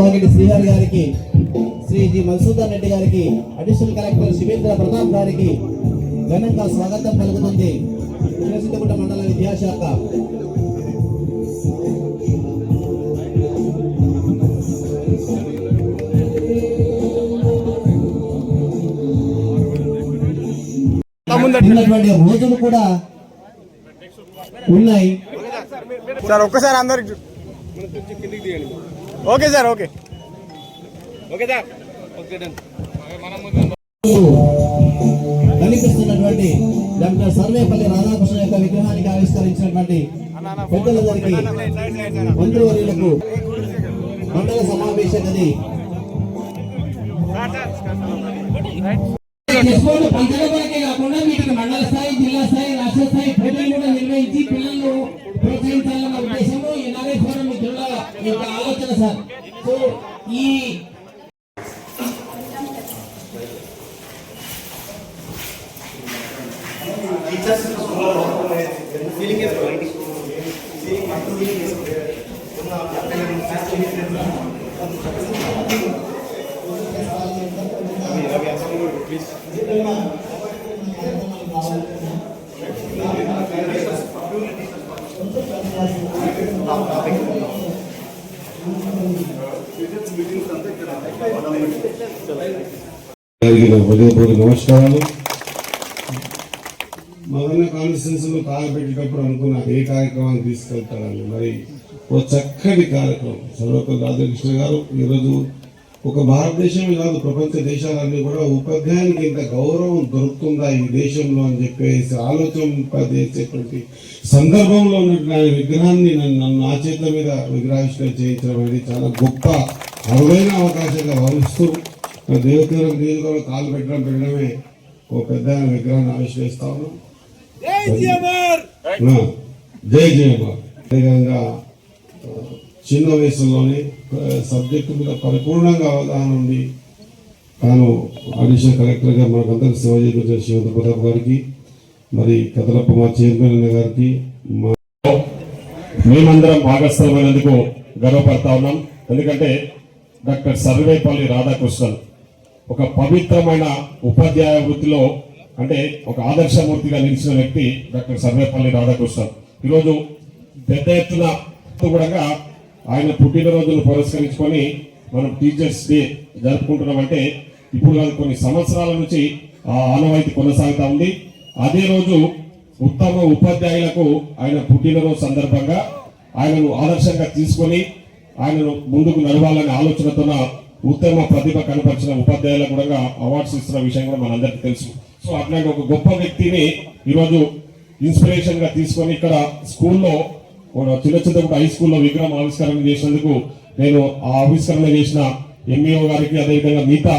వాగిటి శ్రీహరి గారికి శ్రీ జి మధుసూదన్ రెడ్డి గారికి additional collector Shivendra Pratap గారికి ఘనంగా స్వాగతం పలుకుతుంది. చిన్నసిద్దగుట్ట మండల విద్యాశాఖ. రోజులు కూడా ఉన్నాయి. సార్ ఒక్కసారి అందరికి కిందికి తీయండి ఓకే సార్ ఓకే. కనిపిస్తున్నటువంటి డాక్టర్ సర్వేపల్లి రాధాకృష్ణ యొక్క విగ్రహానికి ఆవిష్కరించినటువంటి పెద్దలందరికీ మంత్రివర్యులకు మండల సమావేశ గది చేసుకోవడం నా హృదయపూర్వక నమస్కారాలు. మొదన్న కాన్ఫరెన్స్లో కాలు పెట్టేటప్పుడు అనుకున్నాను ఏ కార్యక్రమాన్ని తీసుకెళ్తారని మరి ఓ చక్కటి కార్యక్రమం. సర్వపల్లి రాధాకృష్ణ గారు ఈరోజు ఒక భారతదేశమే కాదు ప్రపంచ దేశాలన్నీ కూడా ఉపాధ్యాయునికి ఇంత గౌరవం దొరుకుతుందా ఈ దేశంలో అని చెప్పేసి ఆలోచన చేసేటువంటి సందర్భంలో ఉన్నటువంటి విగ్రహాన్ని నన్ను నన్ను నా చేతుల మీద విగ్రహావిష్కరణ చేయించడం అనేది చాలా గొప్ప అరుదైన అవకాశంగా భావిస్తూ దేవతీరం నియోజకవర్గంలో కాలు పెట్టడం పెట్టడమే ఓ పెద్ద విగ్రహాన్ని ఆవిష్కరిస్తా ఉన్నాం. జై జయమార్! అదేవిధంగా చిన్న వయసులోనే సబ్జెక్టు మీద పరిపూర్ణంగా అవగాహన ఉంది తాను అడిషనల్ కలెక్టర్గా మనకందరికి సేవ చేసిన శివంత ప్రతాప్ గారికి మరి కదలప్ప మా చైర్మన్ గారికి మా మేమందరం భాగస్థమైనందుకు గర్వపడతా ఉన్నాం. ఎందుకంటే డాక్టర్ సర్వేపల్లి రాధాకృష్ణన్ ఒక పవిత్రమైన ఉపాధ్యాయ వృత్తిలో అంటే ఒక ఆదర్శమూర్తిగా నిలిచిన వ్యక్తి డాక్టర్ సర్వేపల్లి రాధాకృష్ణన్. ఈరోజు పెద్ద ఎత్తున కూడా ఆయన పుట్టినరోజును పురస్కరించుకొని మనం టీచర్స్ డే జరుపుకుంటున్నామంటే ఇప్పుడు కాదు కొన్ని సంవత్సరాల నుంచి ఆ ఆనవాయితీ కొనసాగుతా ఉంది. అదే రోజు ఉత్తమ ఉపాధ్యాయులకు ఆయన పుట్టినరోజు సందర్భంగా ఆయనను ఆదర్శంగా తీసుకొని ఆయనను ముందుకు నడవాలనే ఆలోచనతోన ఉత్తమ ప్రతిభ కనపరిచిన ఉపాధ్యాయులకు కూడా అవార్డ్స్ ఇస్తున్న విషయం కూడా మనందరికీ తెలుసు. సో అట్లాంటి ఒక గొప్ప వ్యక్తిని ఈరోజు ఇన్స్పిరేషన్గా తీసుకొని ఇక్కడ స్కూల్లో ఒక చిన్న చిన్న హై స్కూల్లో విగ్రహం ఆవిష్కరణ చేసినందుకు నేను ఆ ఆవిష్కరణ చేసిన ఎంఈఓ గారికి అదేవిధంగా మిగతా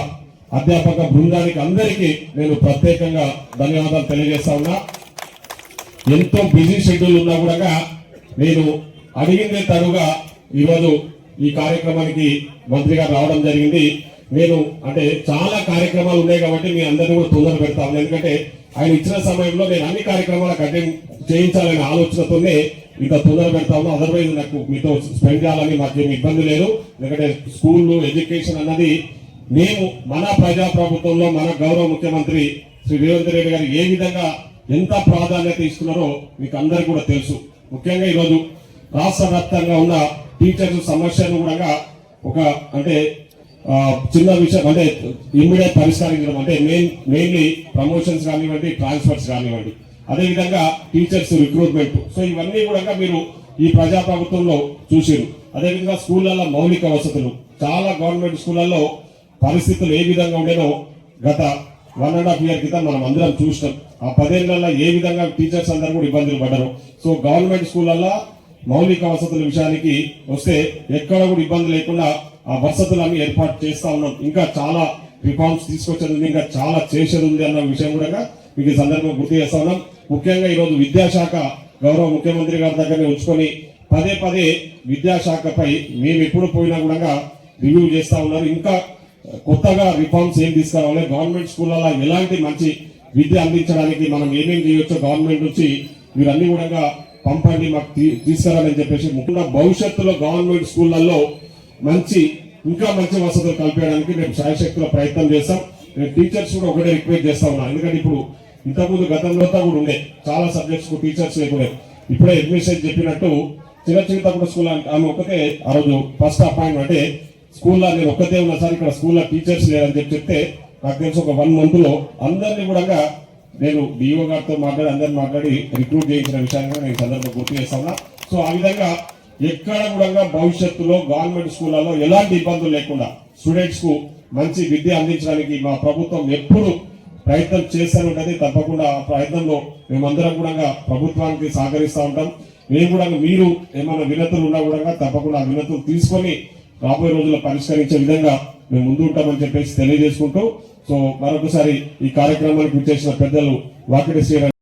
అధ్యాపక బృందానికి అందరికీ నేను ప్రత్యేకంగా ధన్యవాదాలు తెలియజేస్తా ఉన్నా. ఎంతో బిజీ షెడ్యూల్ ఉన్నా కూడా నేను అడిగిందే తరుగా ఈరోజు ఈ కార్యక్రమానికి మంత్రి గారు రావడం జరిగింది. నేను అంటే చాలా కార్యక్రమాలు ఉన్నాయి కాబట్టి మీ అందరినీ కూడా తొందర పెడతాను. ఎందుకంటే ఆయన ఇచ్చిన సమయంలో నేను అన్ని కార్యక్రమాలకు అటెండ్ చేయించాలనే ఆలోచనతోనే ఇంత తొందర పెడతా అదర్వైజ్ నాకు మీతో స్పెండ్ చేయాలని మాకేం ఇబ్బంది లేదు. ఎందుకంటే స్కూల్ ఎడ్యుకేషన్ అన్నది మేము మన ప్రజా ప్రభుత్వంలో మన గౌరవ ముఖ్యమంత్రి శ్రీ రేవంత్ రెడ్డి గారు ఏ విధంగా ఎంత ప్రాధాన్యత ఇస్తున్నారో మీకు అందరికీ కూడా తెలుసు. ముఖ్యంగా ఈరోజు రాష్ట్ర వ్యాప్తంగా ఉన్న టీచర్స్ సమస్యను కూడా ఒక అంటే చిన్న విషయం అంటే ఇమ్మీడియట్ పరిష్కరించడం అంటే మెయిన్ మెయిన్లీ ప్రమోషన్స్ కానివ్వండి ట్రాన్స్ఫర్స్ కానివ్వండి. అదేవిధంగా టీచర్స్ రిక్రూట్మెంట్ సో ఇవన్నీ కూడా మీరు ఈ ప్రజా ప్రభుత్వంలో చూసిరు అదేవిధంగా స్కూళ్ళల్లో మౌలిక వసతులు. చాలా గవర్నమెంట్ స్కూళ్ళల్లో పరిస్థితులు ఏ విధంగా ఉండేనో గత వన్ అండ్ హాఫ్ ఇయర్ క్రితం మనం అందరం చూసినాం. ఆ పదేళ్ళలో ఏ విధంగా టీచర్స్ అందరూ కూడా ఇబ్బందులు పడ్డారు. సో గవర్నమెంట్ స్కూళ్ళల్లో మౌలిక వసతుల విషయానికి వస్తే ఎక్కడ కూడా ఇబ్బంది లేకుండా ఆ వసతులన్నీ ఏర్పాటు చేస్తా ఉన్నాం. ఇంకా చాలా రిఫార్మ్స్ తీసుకొచ్చేది ఇంకా చాలా చేసేది ఉంది అన్న విషయం కూడా మీకు ఈ సందర్భంగా గుర్తు చేస్తా ఉన్నాం. ముఖ్యంగా ఈరోజు విద్యాశాఖ గౌరవ ముఖ్యమంత్రి గారి దగ్గరనే ఉంచుకొని పదే పదే విద్యాశాఖపై మేము ఎప్పుడు పోయినా కూడా రివ్యూ చేస్తూ ఉన్నారు. ఇంకా కొత్తగా రిఫార్మ్స్ ఏం తీసుకురావాలి? గవర్నమెంట్ స్కూళ్ళలో ఎలాంటి మంచి విద్య అందించడానికి మనం ఏమేమి చేయొచ్చో గవర్నమెంట్ నుంచి మీరు అన్ని కూడా పంపండి మాకు తీ- తీసుకురాలని చెప్పేసి ముఖ్యంగా భవిష్యత్తులో గవర్నమెంట్ స్కూళ్ళల్లో మంచి ఇంకా మంచి వసతులు కల్పించడానికి మేము శాయశక్తుల ప్రయత్నం చేస్తాం. నేను టీచర్స్ కూడా ఒకటే రిక్వెస్ట్ చేస్తా ఉన్నా. ఎందుకంటే ఇప్పుడు ఇంతకుముందు గతంలో కూడా ఉండే. చాలా సబ్జెక్ట్స్ టీచర్స్ లేకుండా ఇప్పుడే అడ్మిషన్ చెప్పినట్టు చిన్న చింతకుండా స్కూల్ ఆమె ఒకటే ఆ రోజు ఫస్ట్ అపాయింట్మెంట్ అంటే స్కూల్లో నేను ఒక్కతే ఉన్నా సార్ ఇక్కడ స్కూల్లో టీచర్స్ లేరని చెప్పి చెప్తే నాకు తెలిసి ఒక వన్ మంత్లో అందరినీ కూడా నేను డిఓ గారితో మాట్లాడి అందరిని మాట్లాడి రిక్రూట్ చేయించిన విషయాన్ని నేను సందర్భం గుర్తు చేస్తా సో ఆ విధంగా ఎక్కడ కూడా భవిష్యత్తులో గవర్నమెంట్ స్కూళ్ళలో ఎలాంటి ఇబ్బందులు లేకుండా స్టూడెంట్స్కు మంచి విద్య అందించడానికి మా ప్రభుత్వం ఎప్పుడు ప్రయత్నం చేస్తూనే ఉంటుంది. తప్పకుండా ఆ ప్రయత్నంలో మేమందరం కూడా ప్రభుత్వానికి సహకరిస్తూ ఉంటాం. మేము కూడా మీరు ఏమైనా వినతులు ఉన్నా కూడా తప్పకుండా ఆ వినతులు తీసుకొని రాబోయే రోజుల్లో పరిష్కరించే విధంగా మేము ముందు ఉంటామని చెప్పేసి తెలియజేసుకుంటూ సో మరొకసారి ఈ కార్యక్రమానికి చేసిన పెద్దలు వాకిటి శ్రీరామ్